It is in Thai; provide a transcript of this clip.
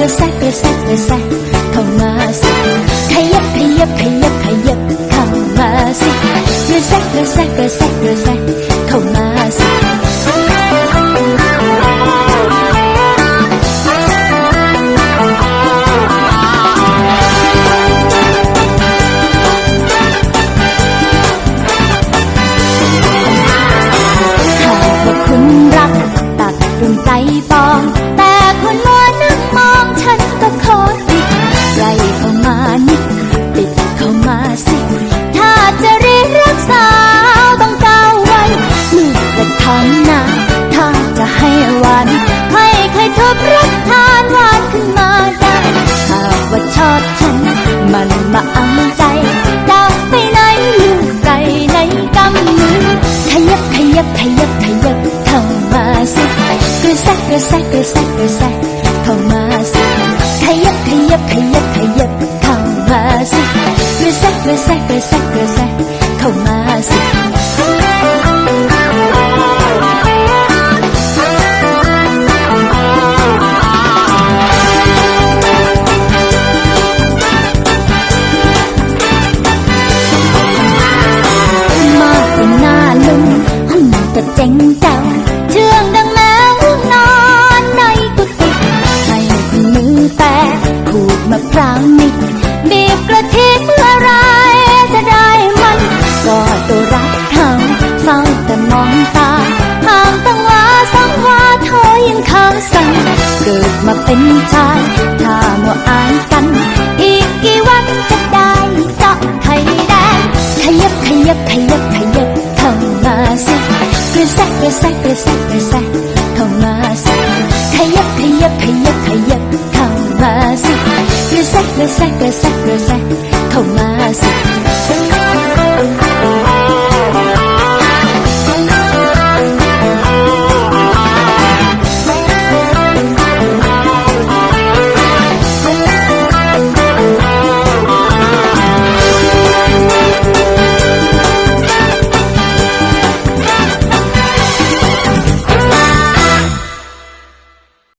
ระแซกระแซกระแซะเข้ามาสิขยับขยับขยับขยับเข้ามาสิกระแซะกระแซะกระแซะกระแซะ กกระทำนาถ้าจะให้หวานให้ใครทบรักทานหวานขึ้นมาได้หากว่าชอบฉัน มันมาเอาใจจะไปไหนลูกไก่ในกำมือขยับขยับขยับขยับเข้ามาสิกระแซะกระแซะกระแซะกระแซะเข้ามาสิขยับขยับขยับขยับเข้ามาสิกระแซะกระแซะกระแซะกระแซะ จ๋งแจ๋วเชื่องดังแมวนอนในกุฏิให้คุณมือแปะขูดมะพร้าวนิดบีบกระทิเมื่อไรจะได้มัน ก็ตัวรักเขาเฝ้าแต่มองตาห่างตั้งว่าสังวาเธอยังขาสั่งเกิดมาเป็นชายถ้ามัวอายกัน อีกกี่วันจะได้เจาะไข่แดงขยับขยับขยับ กระแซะกระแซะกร